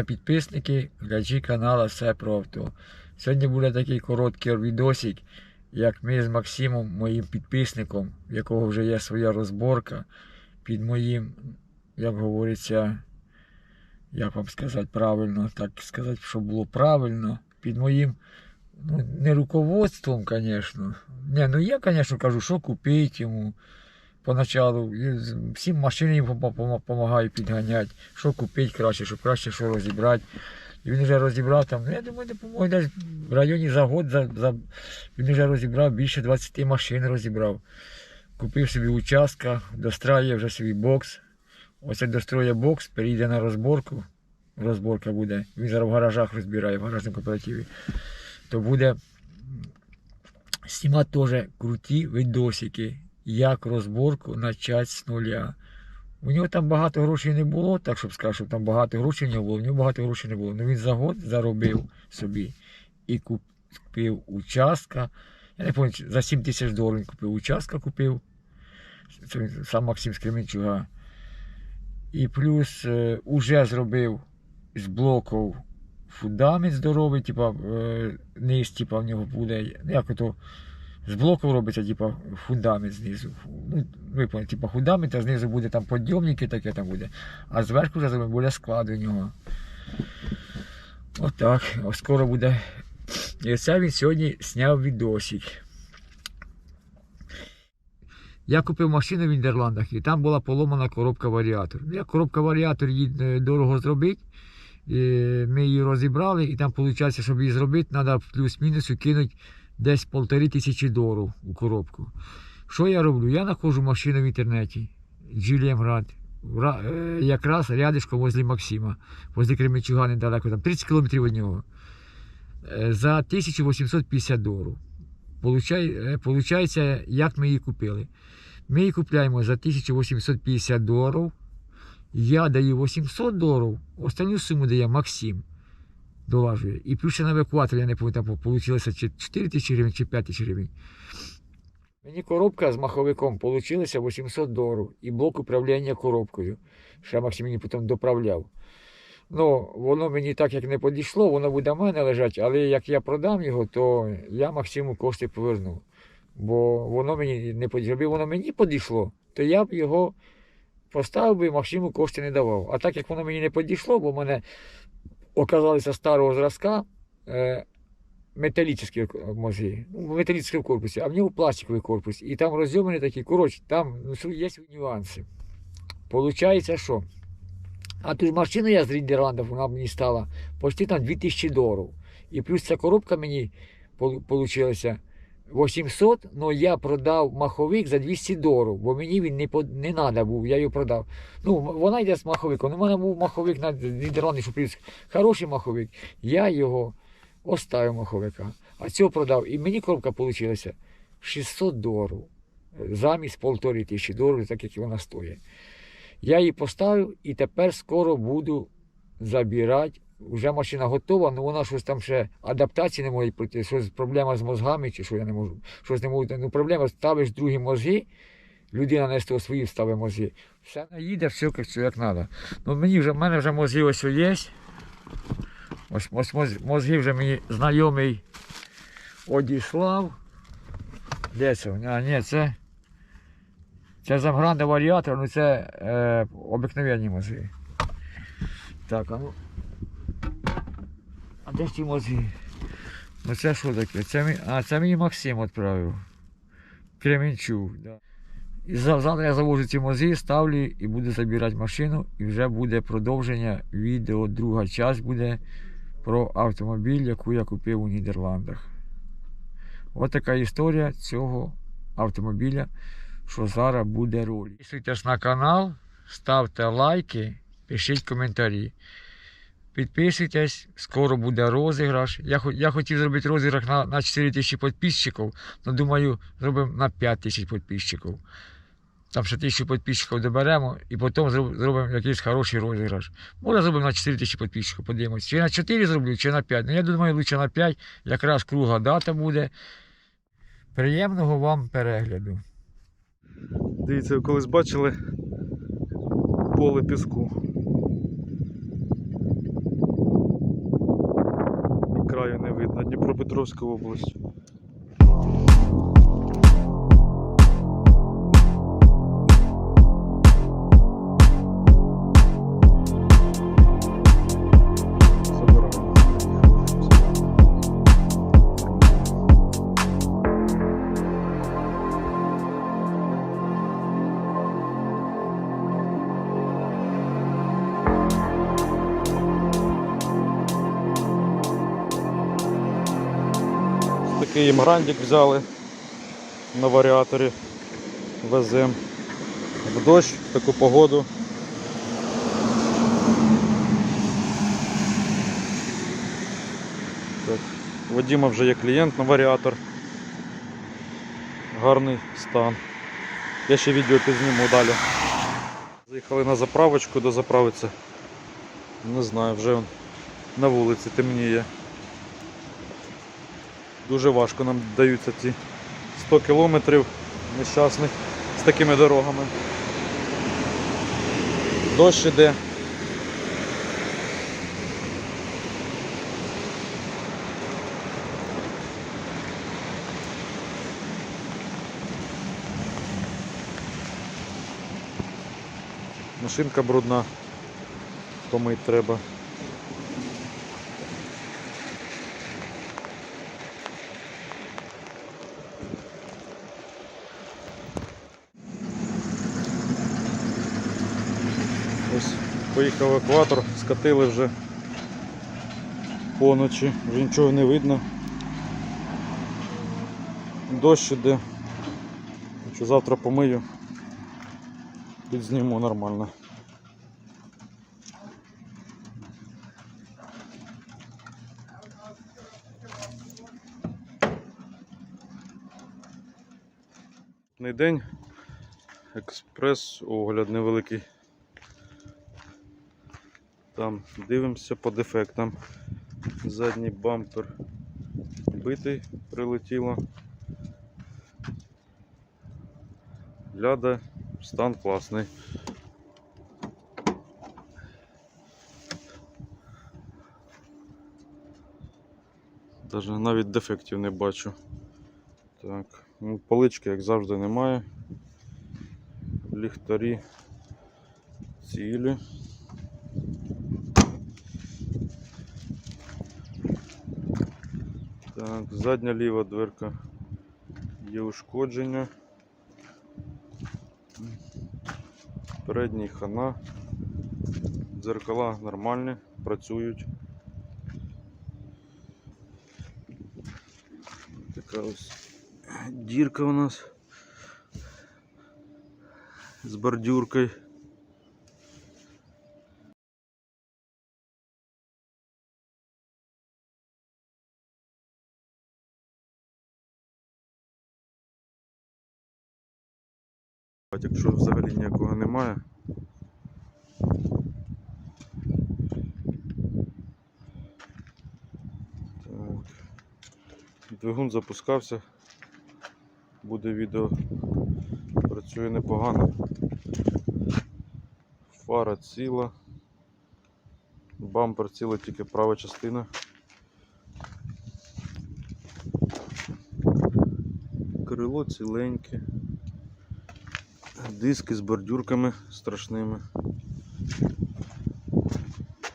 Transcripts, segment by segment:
Дня підписники, глядачі каналу Все про авто. Сьогодні буде такий короткий відосик, як ми з Максимом, моїм підписником, в якого вже є своя розборка, під моїм, як говориться, як вам сказати правильно, так сказати, щоб було правильно, під моїм, ну, не руководством, звісно. Ну я, звісно, кажу, що купити йому. Поначалу всім машини їм допомагаю підганяти, що купити краще, щоб краще що розібрати. І він вже розібрав там, ну я думаю, допоможе десь в районі за год, за, за, він вже розібрав більше 20 машин розібрав. Купив собі участка, достраює вже свій бокс. Оце достроє бокс, перейде на розборку. Розборка буде. Він зараз в гаражах розбирає, в гаражному кооперативі. То буде знімати теж круті видосики, як розборку почати з нуля. У нього там багато грошей не було, так щоб сказати, щоб там багато грошей нього було, у нього багато грошей не було. Ну він за год заробив собі і купив участка. Я не пам'ятаю, за 7 тисяч доларів купив участка, купив. Це сам Максим з. І плюс е, уже зробив з блоків фундамент здоровий, типа е, низ, типа в нього буде. ну, Як ото з блоків робиться, типа фундамент знизу. Ну, ви типа фундамент, а знизу буде там підйомники, таке там буде. А зверху вже буде склад у нього. Отак. Ось скоро буде. І це він сьогодні зняв відосик. Я купив машину в Нідерландах і там була поломана коробка варіатор. Ну, Як коробка варіатор її е, дорого зробити. Ми її розібрали, і там виходить, щоб її зробити, треба плюс-мінус кинути десь полтори тисячі доларів у коробку. Що я роблю? Я знаходжу машину в інтернеті, Ра- е, якраз рядишком возле Максима, возле Кременчуга недалеко, там 30 кілометрів від нього. Е, За 1850 доларів. Е, Получається, як ми її купили. Ми її купляємо за 1850 доларів. Я даю 800 доларів, останню суму дає Максим. Долажує. І плюс ще на евакуатор, я не пам'ятаю, вийшло чи 4 тисячі гривень, чи 5 тисяч гривень. Мені коробка з маховиком вийшла 800 доларів і блок управління коробкою. Ще Максим мені потім доправляв. Ну, воно мені так як не підійшло, воно буде в мене лежати, але як я продам його, то я Максиму кошти поверну. Бо воно мені не підійшло. Якби воно мені підійшло, то я б його поставив би і Максиму кошти не давав. А так як воно мені не підійшло, бо в мене оказалися старого зразка е, металічні ну, металічні корпусі, а в нього пластиковий корпус. І там розйомані такі, коротше, там ну, є нюанси. Получається, що? А ту ж машину я з Нідерландів, вона мені стала почти там 2000 доларів. І плюс ця коробка мені вийшла 800, але я продав маховик за 200 доларів, бо мені він не, по- не треба був, я його продав. Ну, вона йде з маховиком. У мене був маховик на Нідерланди, що привіз хороший маховик. Я його оставив маховика, а цього продав. І мені коробка вийшла 600 доларів замість полтори тисячі доларів, так як вона стоїть. Я її поставив і тепер скоро буду забирати. Вже машина готова, але вона щось там ще адаптації не може пройти, щось проблема з мозгами, чи що я не можу. Щось не можу. Ну, проблема, ставиш другі мозги, людина не з того свої ставить мозги. Все все як, все як треба. Ну, мені вже, в мене вже мозги ось є. Ось, ось моз- мозги вже мені знайомий одіслав. Де це? А, ні, це. Це замгранде варіатор, ну це е, обикновенні мозги. Так, а ну. Ті мозги? Ну це що таке? Це, а, це мені Максим відправив. Кременчук. Да. І за- завтра я завожу ці мозги, ставлю і буду забирати машину. І вже буде продовження відео. Друга часть буде про автомобіль, яку я купив у Нідерландах. Ось така історія цього автомобіля, що зараз буде роль. Підписуйтесь на канал, ставте лайки, пишіть коментарі. Підписуйтесь, скоро буде розіграш. Я, я хотів зробити розіграш на, на 4 тисячі підписчиків, але думаю, зробимо на 5 тисяч підписчиків. Там ще тисячу підписчиків доберемо і потім зроб- зробимо якийсь хороший розіграш. Може зробимо на 4 тисячі підписчиків, подивимось. Чи на 4 зроблю, чи на 5. Ну я думаю, лучше на 5, якраз кругла дата буде. Приємного вам перегляду. Дивіться, ви колись бачили поле піску. Дніпропетровська область. Такий їм грандик взяли на варіаторі. Везем в дощ, в таку погоду. Так. У Вадима вже є клієнт на варіатор. Гарний стан. Я ще відео підзніму далі. Заїхали на заправочку, до заправиться. Не знаю, вже на вулиці темніє. Дуже важко нам даються ці 100 кілометрів нещасних з такими дорогами. Дощ іде. Машинка брудна, помить треба. Ось поїхав екватор, скатили вже поночі, вже нічого не видно. Дощ іде. Що завтра помию, підзніму нормально. День. Експрес, огляд невеликий. Там дивимося по дефектам. Задній бампер битий прилетіло. Ляда, стан класний. Даже навіть дефектів не бачу. Так, ну, полички, як завжди, немає. Ліхтарі цілі. Так, задня ліва дверка є ушкодження. Передній хана. Дзеркала нормальні, працюють. Така ось дірка у нас з бордюркою. Якщо взагалі ніякого немає. Так. Двигун запускався. Буде відео. Працює непогано. Фара ціла. Бампер ціла, тільки права частина. Крило ціленьке. Диски з бордюрками страшними.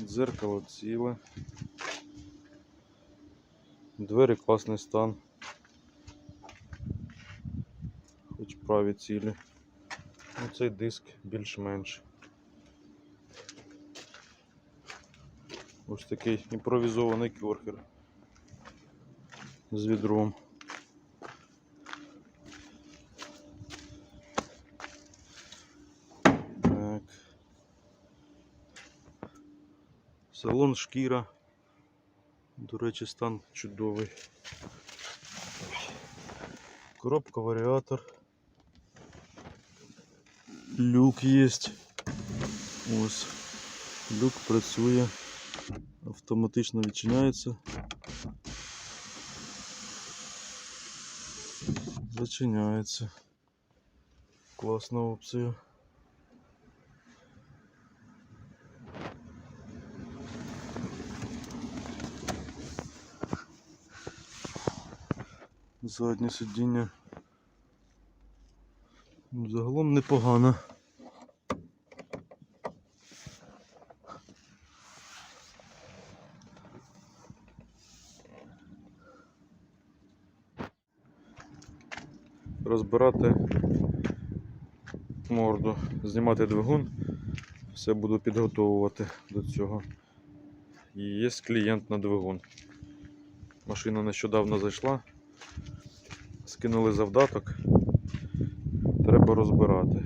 Дзеркало ціле. Двері класний стан. Хоч праві цілі. Ну, цей диск більш-менш. Ось такий імпровізований кьорхер з відром. Салон шкіра. До речі, стан чудовий. Коробка варіатор. Люк є. Ось. Люк працює. Автоматично відчиняється. Зачиняється. Класна опція. Заднє сидіння. Ну, Загалом непогано. Розбирати морду, знімати двигун, все буду підготовувати до цього. І є клієнт на двигун. Машина нещодавно зайшла, скинули завдаток, треба розбирати.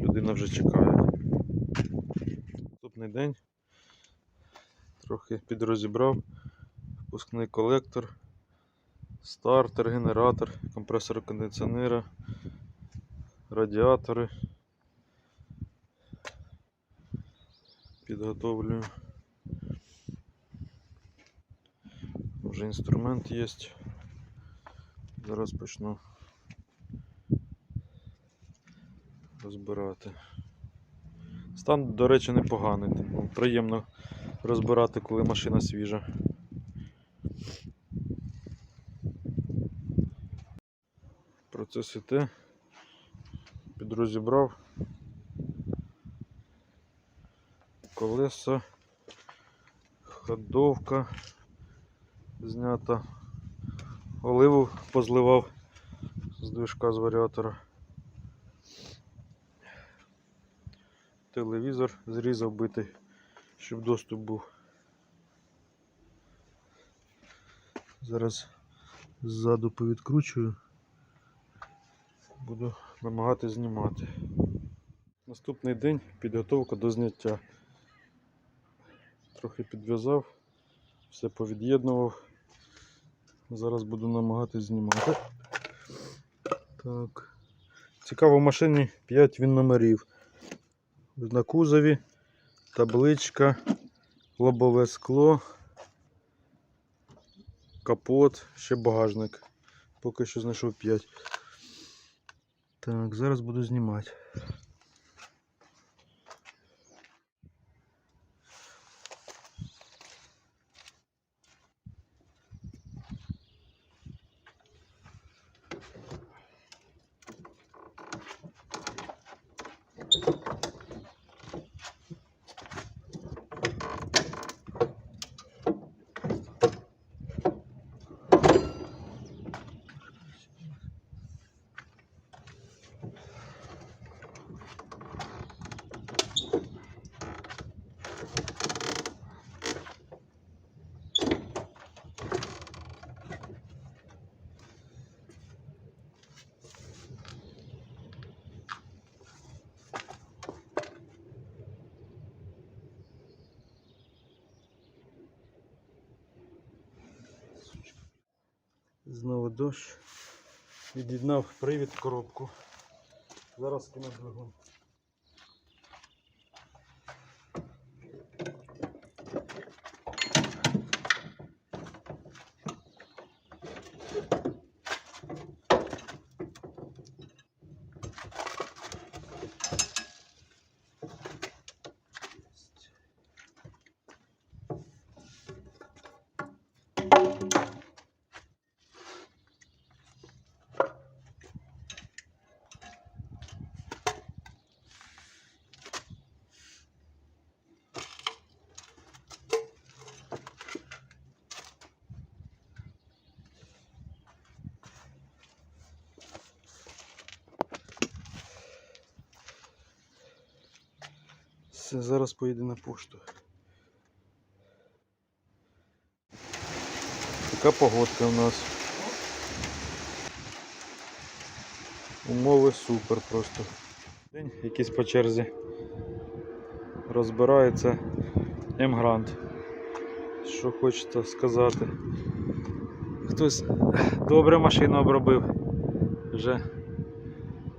Людина вже чекає. Наступний день трохи підрозібрав впускний колектор, стартер, генератор, компресор кондиціонера, радіатори. Підготовлюю. Вже інструмент є. Зараз почну розбирати. Стан, до речі, непоганий. Ну, Приємно розбирати, коли машина свіжа. Процес іде. Підрозібрав. Колеса, ходовка знята. Оливу позливав з движка з варіатора. Телевізор зрізав битий, щоб доступ був. Зараз ззаду повідкручую. Буду намагатись знімати. Наступний день підготовка до зняття. Трохи підв'язав, все повід'єднував. Зараз буду намагатись знімати. Так. Цікаво, в машині 5 він номерів. На кузові, табличка, лобове скло, капот, ще багажник. Поки що знайшов 5. Так, зараз буду знімати. Знову дощ. Від'єднав привід коробку. Зараз кину двигун. Все, зараз поїде на пошту. Така погодка у нас. Умови супер просто. День якийсь по черзі. Розбирається М-Грант. Що хочеться сказати. Хтось добре машину обробив. Вже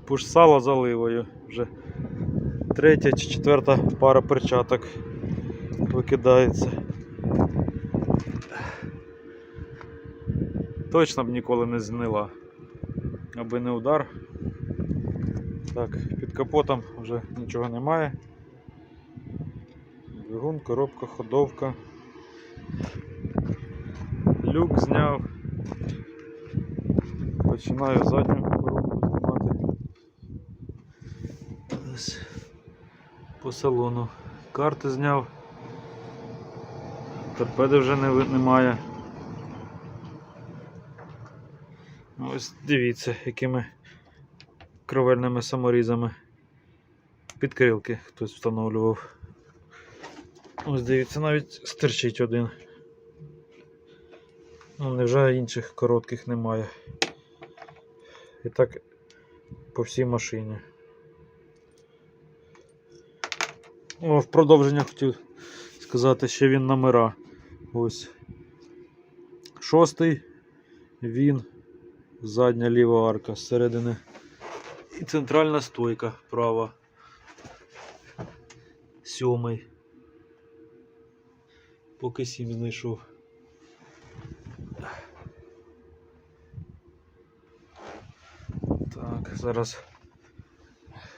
пуш сало заливою. Вже третя чи четверта пара перчаток викидається. Точно б ніколи не згнила. Аби не удар. Так, під капотом вже нічого немає. Двигун, коробка, ходовка. Люк зняв. Починаю задню коробку знімати. Ось по салону. Карти зняв. Торпеди вже не, немає. Ось дивіться, якими кровельними саморізами. Підкрилки хтось встановлював. Ось дивіться, навіть стирчить один. Ну, невже інших коротких немає. І так по всій машині. О, в продовження хотів сказати, ще він номера. Ось. Шостий він, задня ліва арка зсередини. І центральна стойка права. Сьомий. Поки сім знайшов. Так, зараз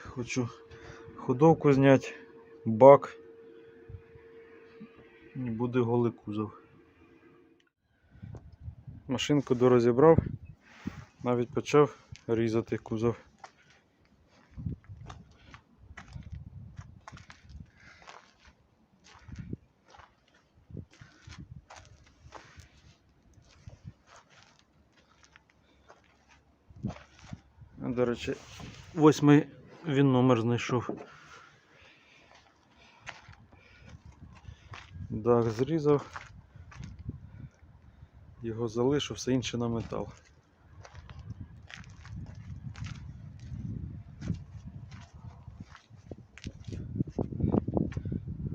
хочу ходовку зняти, бак. І буде голий кузов. Машинку дорозібрав, навіть почав різати кузов. До речі, восьмий він номер знайшов. Дах зрізав. Його залишив, все інше на метал.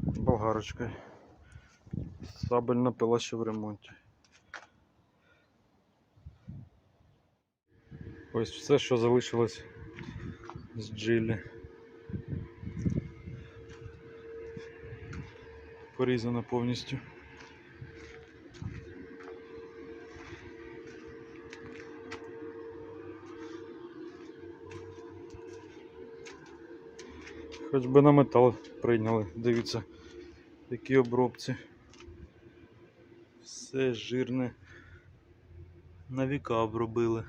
Болгарочкою. Сабельна пила ще в ремонті. Ось все, що залишилось з джилі. Порізано повністю. Хоч би на метал прийняли, дивіться, які обробці. Все жирне. На віка обробили.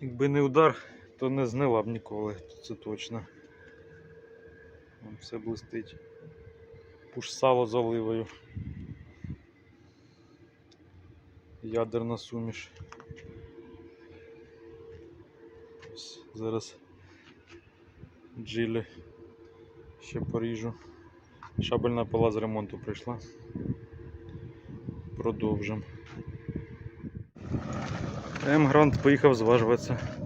Якби не удар, то не знила б ніколи, це точно. Все блистить. Пуш сало з оливою. Ядерна суміш. Ось зараз джилі ще поріжу. Шабельна пила з ремонту прийшла. Продовжимо. М Грант поїхав зважуватися.